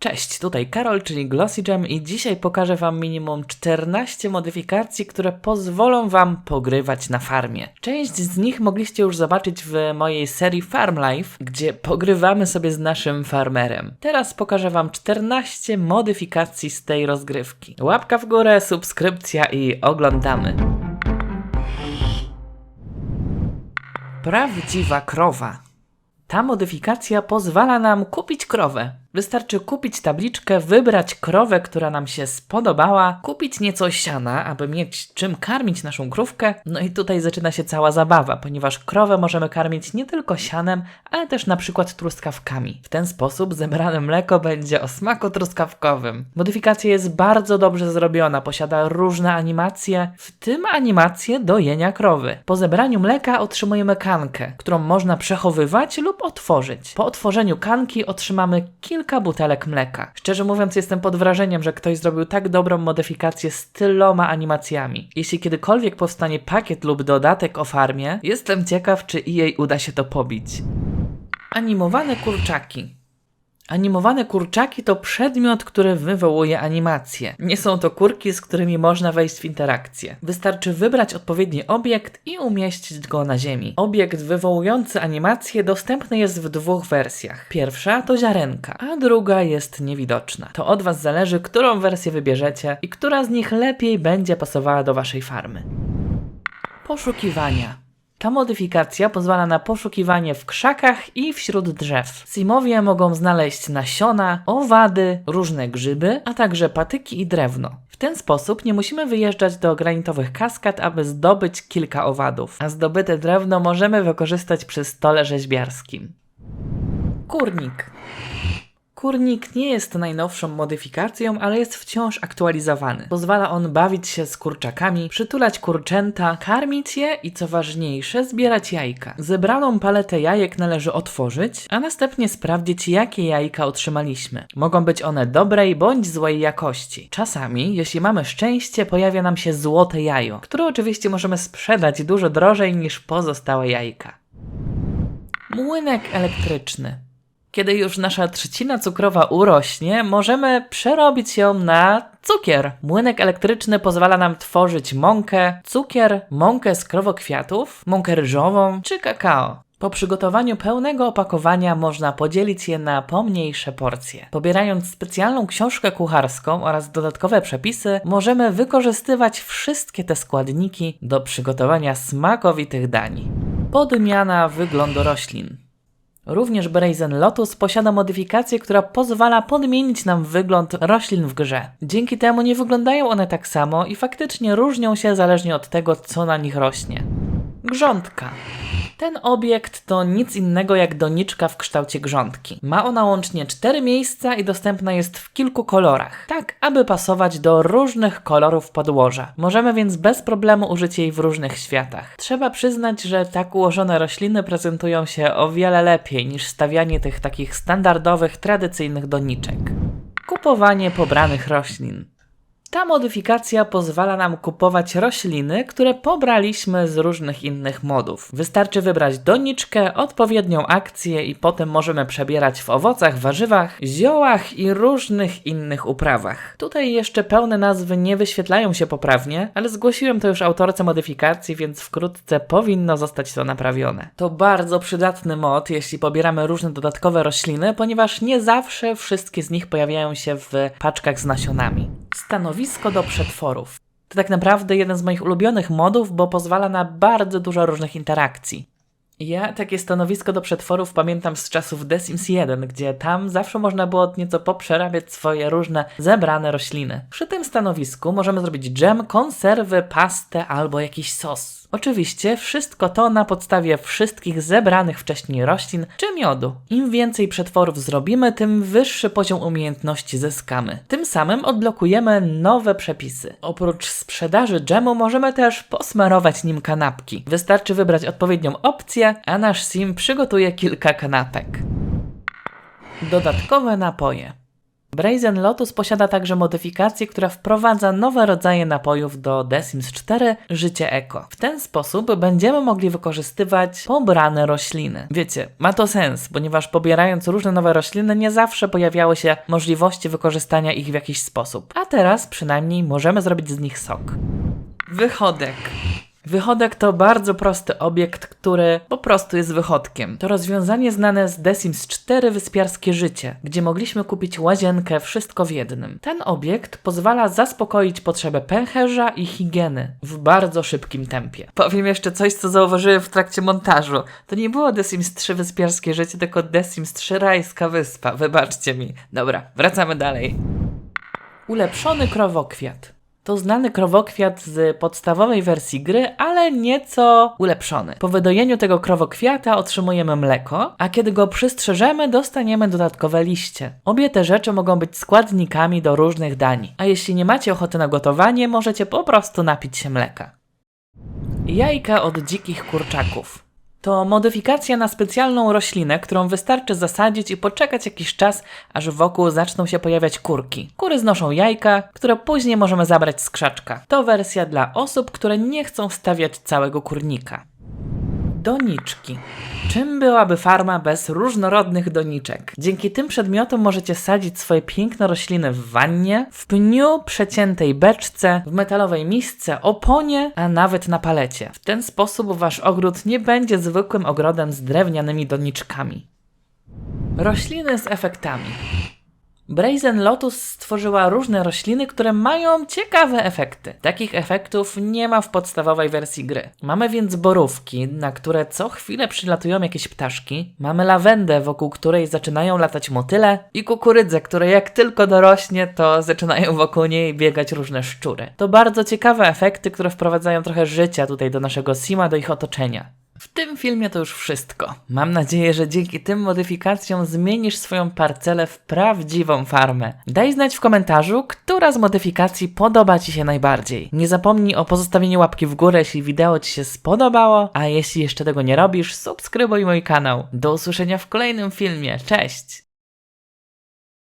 Cześć, tutaj Karol, czyli Glossy Jam i dzisiaj pokażę Wam minimum 14 modyfikacji, które pozwolą Wam pogrywać na farmie. Część z nich mogliście już zobaczyć w mojej serii Farm Life, gdzie pogrywamy sobie z naszym farmerem. Teraz pokażę Wam 14 modyfikacji z tej rozgrywki. Łapka w górę, subskrypcja i oglądamy. Prawdziwa krowa. Ta modyfikacja pozwala nam kupić krowę. Wystarczy kupić tabliczkę, wybrać krowę, która nam się spodobała, kupić nieco siana, aby mieć czym karmić naszą krówkę. No i tutaj zaczyna się cała zabawa, ponieważ krowę możemy karmić nie tylko sianem, ale też na przykład truskawkami. W ten sposób zebrane mleko będzie o smaku truskawkowym. Modyfikacja jest bardzo dobrze zrobiona, posiada różne animacje, w tym animację dojenia krowy. Po zebraniu mleka otrzymujemy kankę, którą można przechowywać lub otworzyć. Po otworzeniu kanki otrzymamy kilka butelek mleka. Szczerze mówiąc, jestem pod wrażeniem, że ktoś zrobił tak dobrą modyfikację z tyloma animacjami. Jeśli kiedykolwiek powstanie pakiet lub dodatek o farmie, jestem ciekaw, czy jej uda się to pobić. Animowane kurczaki. Animowane kurczaki to przedmiot, który wywołuje animację. Nie są to kurki, z którymi można wejść w interakcję. Wystarczy wybrać odpowiedni obiekt i umieścić go na ziemi. Obiekt wywołujący animację dostępny jest w dwóch wersjach. Pierwsza to ziarenka, a druga jest niewidoczna. To od Was zależy, którą wersję wybierzecie i która z nich lepiej będzie pasowała do Waszej farmy. Poszukiwania. Ta modyfikacja pozwala na poszukiwanie w krzakach i wśród drzew. Simowie mogą znaleźć nasiona, owady, różne grzyby, a także patyki i drewno. W ten sposób nie musimy wyjeżdżać do granitowych kaskad, aby zdobyć kilka owadów, a zdobyte drewno możemy wykorzystać przy stole rzeźbiarskim. Kurnik. Kurnik nie jest najnowszą modyfikacją, ale jest wciąż aktualizowany. Pozwala on bawić się z kurczakami, przytulać kurczęta, karmić je i co ważniejsze, zbierać jajka. Zebraną paletę jajek należy otworzyć, a następnie sprawdzić, jakie jajka otrzymaliśmy. Mogą być one dobrej bądź złej jakości. Czasami, jeśli mamy szczęście, pojawia nam się złote jajo, które oczywiście możemy sprzedać dużo drożej niż pozostałe jajka. Młynek elektryczny. Kiedy już nasza trzcina cukrowa urośnie, możemy przerobić ją na cukier. Młynek elektryczny pozwala nam tworzyć mąkę, cukier, mąkę z krowokwiatów, mąkę ryżową czy kakao. Po przygotowaniu pełnego opakowania można podzielić je na pomniejsze porcje. Pobierając specjalną książkę kucharską oraz dodatkowe przepisy, możemy wykorzystywać wszystkie te składniki do przygotowania smakowitych dań. Podmiana wyglądu roślin. Również Brazen Lotus posiada modyfikację, która pozwala podmienić nam wygląd roślin w grze. Dzięki temu nie wyglądają one tak samo i faktycznie różnią się zależnie od tego, co na nich rośnie. Grządka. Ten obiekt to nic innego jak doniczka w kształcie grządki. Ma ona łącznie cztery miejsca i dostępna jest w kilku kolorach, tak aby pasować do różnych kolorów podłoża. Możemy więc bez problemu użyć jej w różnych światach. Trzeba przyznać, że tak ułożone rośliny prezentują się o wiele lepiej niż stawianie tych takich standardowych, tradycyjnych doniczek. Kupowanie pobranych roślin. Ta modyfikacja pozwala nam kupować rośliny, które pobraliśmy z różnych innych modów. Wystarczy wybrać doniczkę, odpowiednią akcję i potem możemy przebierać w owocach, warzywach, ziołach i różnych innych uprawach. Tutaj jeszcze pełne nazwy nie wyświetlają się poprawnie, ale zgłosiłem to już autorce modyfikacji, więc wkrótce powinno zostać to naprawione. To bardzo przydatny mod, jeśli pobieramy różne dodatkowe rośliny, ponieważ nie zawsze wszystkie z nich pojawiają się w paczkach z nasionami. Stanowisko do przetworów. To tak naprawdę jeden z moich ulubionych modów, bo pozwala na bardzo dużo różnych interakcji. Ja takie stanowisko do przetworów pamiętam z czasów The Sims 1, gdzie tam zawsze można było nieco poprzerabiać swoje różne zebrane rośliny. Przy tym stanowisku możemy zrobić dżem, konserwy, pastę albo jakiś sos. Oczywiście wszystko to na podstawie wszystkich zebranych wcześniej roślin czy miodu. Im więcej przetworów zrobimy, tym wyższy poziom umiejętności zyskamy. Tym samym odblokujemy nowe przepisy. Oprócz sprzedaży dżemu możemy też posmarować nim kanapki. Wystarczy wybrać odpowiednią opcję, a nasz sim przygotuje kilka kanapek. Dodatkowe napoje. Brazen Lotus posiada także modyfikację, która wprowadza nowe rodzaje napojów do The Sims 4 Życie Eko. W ten sposób będziemy mogli wykorzystywać pobrane rośliny. Wiecie, ma to sens, ponieważ pobierając różne nowe rośliny nie zawsze pojawiały się możliwości wykorzystania ich w jakiś sposób. A teraz przynajmniej możemy zrobić z nich sok. Wychodek. Wychodek to bardzo prosty obiekt, który po prostu jest wychodkiem. To rozwiązanie znane z The Sims 4 Wyspiarskie Życie, gdzie mogliśmy kupić łazienkę wszystko w jednym. Ten obiekt pozwala zaspokoić potrzebę pęcherza i higieny w bardzo szybkim tempie. Powiem jeszcze coś, co zauważyłem w trakcie montażu. To nie było The Sims 3 Wyspiarskie Życie, tylko The Sims 3 Rajska Wyspa. Wybaczcie mi. Dobra, wracamy dalej. Ulepszony krowokwiat. To znany krowokwiat z podstawowej wersji gry, ale nieco ulepszony. Po wydojeniu tego krowokwiata otrzymujemy mleko, a kiedy go przystrzyżemy, dostaniemy dodatkowe liście. Obie te rzeczy mogą być składnikami do różnych dań. A jeśli nie macie ochoty na gotowanie, możecie po prostu napić się mleka. Jajka od dzikich kurczaków. To modyfikacja na specjalną roślinę, którą wystarczy zasadzić i poczekać jakiś czas, aż wokół zaczną się pojawiać kurki. Kury znoszą jajka, które później możemy zabrać z krzaczka. To wersja dla osób, które nie chcą stawiać całego kurnika. Doniczki. Czym byłaby farma bez różnorodnych doniczek? Dzięki tym przedmiotom możecie sadzić swoje piękne rośliny w wannie, w pniu, przeciętej beczce, w metalowej misce, oponie, a nawet na palecie. W ten sposób wasz ogród nie będzie zwykłym ogrodem z drewnianymi doniczkami. Rośliny z efektami. Brazen Lotus stworzyła różne rośliny, które mają ciekawe efekty. Takich efektów nie ma w podstawowej wersji gry. Mamy więc borówki, na które co chwilę przylatują jakieś ptaszki. Mamy lawendę, wokół której zaczynają latać motyle. I kukurydzę, które jak tylko dorośnie, to zaczynają wokół niej biegać różne szczury. To bardzo ciekawe efekty, które wprowadzają trochę życia tutaj do naszego Sima, do ich otoczenia. W tym filmie to już wszystko. Mam nadzieję, że dzięki tym modyfikacjom zmienisz swoją parcelę w prawdziwą farmę. Daj znać w komentarzu, która z modyfikacji podoba Ci się najbardziej. Nie zapomnij o pozostawieniu łapki w górę, jeśli wideo Ci się spodobało, a jeśli jeszcze tego nie robisz, subskrybuj mój kanał. Do usłyszenia w kolejnym filmie. Cześć!